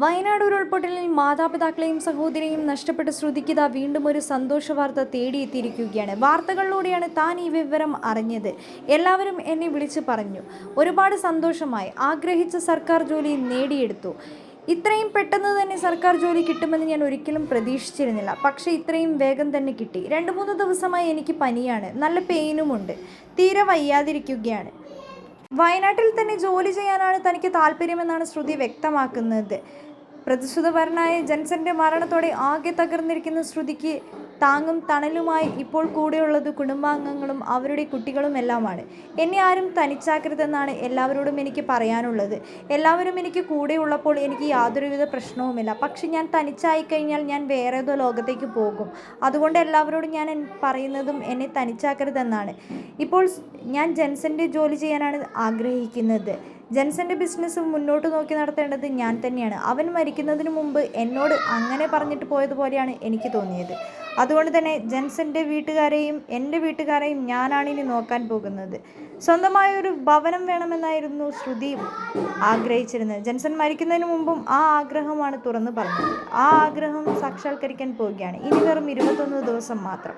വയനാട് ഉരുൾപൊട്ടലിൽ മാതാപിതാക്കളെയും സഹോദരിയെയും നഷ്ടപ്പെട്ട ശ്രുതിക്കിത വീണ്ടും ഒരു സന്തോഷ വാർത്ത തേടിയെത്തിയിരിക്കുകയാണ്. വാർത്തകളിലൂടെയാണ് താൻ ഈ വിവരം അറിഞ്ഞത്. എല്ലാവരും എന്നെ വിളിച്ചു പറഞ്ഞു. ഒരുപാട് സന്തോഷമായി. ആഗ്രഹിച്ച സർക്കാർ ജോലി നേടിയെടുത്തു. ഇത്രയും പെട്ടെന്ന് തന്നെ സർക്കാർ ജോലി കിട്ടുമെന്ന് ഞാൻ ഒരിക്കലും പ്രതീക്ഷിച്ചിരുന്നില്ല. പക്ഷേ ഇത്രയും വേഗം തന്നെ കിട്ടി. രണ്ട് മൂന്ന് ദിവസമായി എനിക്ക് പനിയാണ്. നല്ല പെയിനുമുണ്ട് തീരെ വയ്യാതിരിക്കുകയാണ്. വയനാട്ടിൽ തന്നെ ജോലി ചെയ്യാനാണ് തനിക്ക് താല്പര്യമെന്നാണ് ശ്രുതി വ്യക്തമാക്കുന്നത്. പ്രതിശ്രുതപരനായ ജൻസന്റെ മരണത്തോടെ ആകെ തകർന്നിരിക്കുന്ന ശ്രുതിക്ക് താങ്ങും തണലുമായി ഇപ്പോൾ കൂടെയുള്ളത് കുടുംബാംഗങ്ങളും അവരുടെ കുട്ടികളുമെല്ലാമാണ് എന്നെ ആരും തനിച്ചാക്കരുതെന്നാണ് എല്ലാവരോടും എനിക്ക് പറയാനുള്ളത്. എല്ലാവരും എനിക്ക് കൂടെയുള്ളപ്പോൾ എനിക്ക് യാതൊരുവിധ പ്രശ്നവുമില്ല. പക്ഷെ ഞാൻ തനിച്ചായി കഴിഞ്ഞാൽ ഞാൻ വേറെ ഏതോ ലോകത്തേക്ക് പോകും. അതുകൊണ്ട് എല്ലാവരോടും ഞാൻ പറയുന്നതും എന്നെ തനിച്ചാക്കരുതെന്നാണ്. ഇപ്പോൾ ഞാൻ ജെൻസന്റെ ജോലി ചെയ്യാനാണ് ആഗ്രഹിക്കുന്നത്. ജെൻസന്റെ ബിസിനസ് മുന്നോട്ട് നോക്കി നടത്തേണ്ടത് ഞാൻ തന്നെയാണ്. അവൻ മരിക്കുന്നതിന് മുമ്പ് എന്നോട് അങ്ങനെ പറഞ്ഞിട്ട് പോയതുപോലെയാണ് എനിക്ക് തോന്നിയത്. അതുകൊണ്ട് തന്നെ ജെൻസന്റെ വീട്ടുകാരെയും എന്റെ വീട്ടുകാരെയും ഇനി നോക്കാൻ പോകുന്നത്. സ്വന്തമായ ഒരു ഭവനം വേണമെന്നായിരുന്നു ശ്രുതി ആഗ്രഹിച്ചിരുന്നത്. ജെൻസൺ മരിക്കുന്നതിന് മുമ്പും ആ ആഗ്രഹമാണ് തുറന്നു പറഞ്ഞത്. ആ ആഗ്രഹം സാക്ഷാത്കരിക്കാൻ പോവുകയാണ്. ഇനി വെറും ഇരുപത്തൊന്ന് ദിവസം മാത്രം.